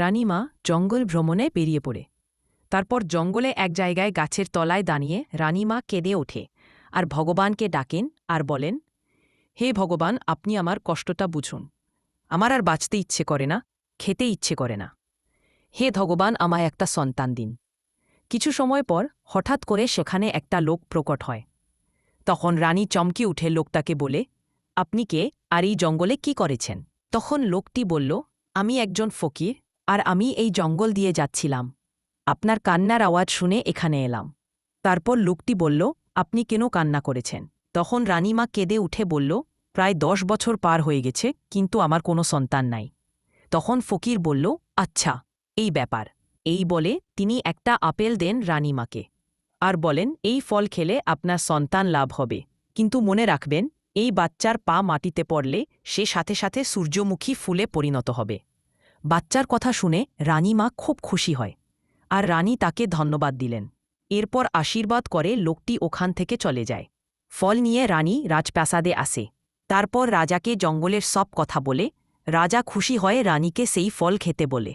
রানীমা জঙ্গল ভ্রমণে বেরিয়ে পড়ে। তারপর জঙ্গলে এক জায়গায় গাছের তলায় দাঁড়িয়ে রানীমা কেঁদে ওঠে আর ভগবানকে ডাকেন আর বলেন, হে ভগবান, আপনি আমার কষ্টটা বুঝুন। আমার আর বাঁচতে ইচ্ছে করে না, খেতে ইচ্ছে করে না। হে ভগবান, আমায় একটা সন্তান দিন। কিছু সময় পর হঠাৎ করে সেখানে একটা লোক প্রকট হয়। তখন রানী চমকে উঠে লোকটাকে বলে, আপনি কে? আর এই জঙ্গলে কি করেছেন? তখন লোকটি বলল, আমি একজন ফকির আর আমি এই জঙ্গল দিয়ে যাচ্ছিলাম। আপনার কান্নার আওয়াজ শুনে এখানে এলাম। তারপর লোকটি বলল, আপনি কেন কান্না করেছেন? তখন রানীমা কেঁদে উঠে বলল, প্রায় দশ বছর পার হয়ে গেছে, কিন্তু আমার কোনো সন্তান নাই। তখন ফকির বলল আচ্ছা এই ব্যাপার। এই বলে তিনি একটা আপেল দেন রানীমাকে আর বলেন, এই ফল খেলে আপনার সন্তান লাভ হবে। কিন্তু মনে রাখবেন, এই বাচ্চার পা মাটিতে পড়লে সে সাথে সাথে সূর্যমুখী ফুলে পরিণত হবে। বাচ্চার কথা শুনে রানীমা খুব খুশি হয় আর রানী তাকে ধন্যবাদ দিলেন। এরপর আশীর্বাদ করে লোকটি ওখান থেকে চলে যায়। ফল নিয়ে রানী রাজপ্রাসাদে আসে। তারপর রাজাকে জঙ্গলের সব কথা বলে। রাজা খুশি হয় রানীকে সেই ফল খেতে বলে।